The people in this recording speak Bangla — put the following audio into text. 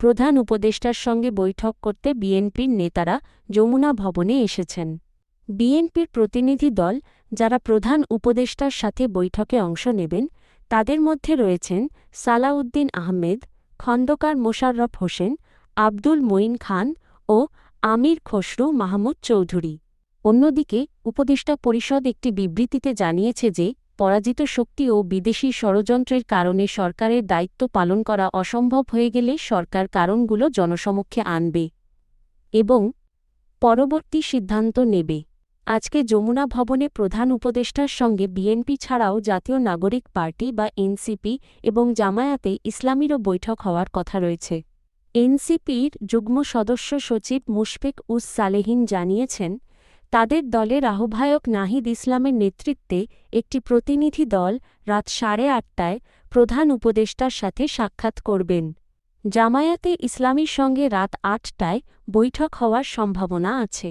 প্রধান উপদেষ্টার সঙ্গে বৈঠক করতে বিএনপির নেতারা যমুনা ভবনে এসেছেন। বিএনপির প্রতিনিধি দল যারা প্রধান উপদেষ্টার সাথে বৈঠকে অংশ নেবেন, তাদের মধ্যে রয়েছেন সালাউদ্দিন আহমেদ, খন্দকার মোশাররফ হোসেন, আব্দুল মঈন খান ও আমির খসরু মাহমুদ চৌধুরী। অন্যদিকে উপদেষ্টা পরিষদ একটি বিবৃতিতে জানিয়েছে যে পরাজিত শক্তি ও বিদেশি ষড়যন্ত্রের কারণে সরকারের দায়িত্ব পালন করা অসম্ভব হয়ে গেলে সরকার কারণগুলো জনসমক্ষে আনবে এবং পরবর্তী সিদ্ধান্ত নেবে। আজকে যমুনা ভবনে প্রধান উপদেষ্টার সঙ্গে বিএনপি ছাড়াও জাতীয় নাগরিক পার্টি বা এনসিপি এবং জামায়াতে ইসলামীরও বৈঠক হওয়ার কথা রয়েছে। এনসিপির যুগ্ম সদস্য সচিব মুশফিক উস সালেহিন জানিয়েছেন তাদের দলের আহ্বায়ক নাহিদ ইসলামের নেতৃত্বে একটি প্রতিনিধি দল রাত সাড়ে আটটায় প্রধান উপদেষ্টার সাথে সাক্ষাৎ করবেন। জামায়াতে ইসলামীর সঙ্গে রাত আটটায় বৈঠক হওয়ার সম্ভাবনা আছে।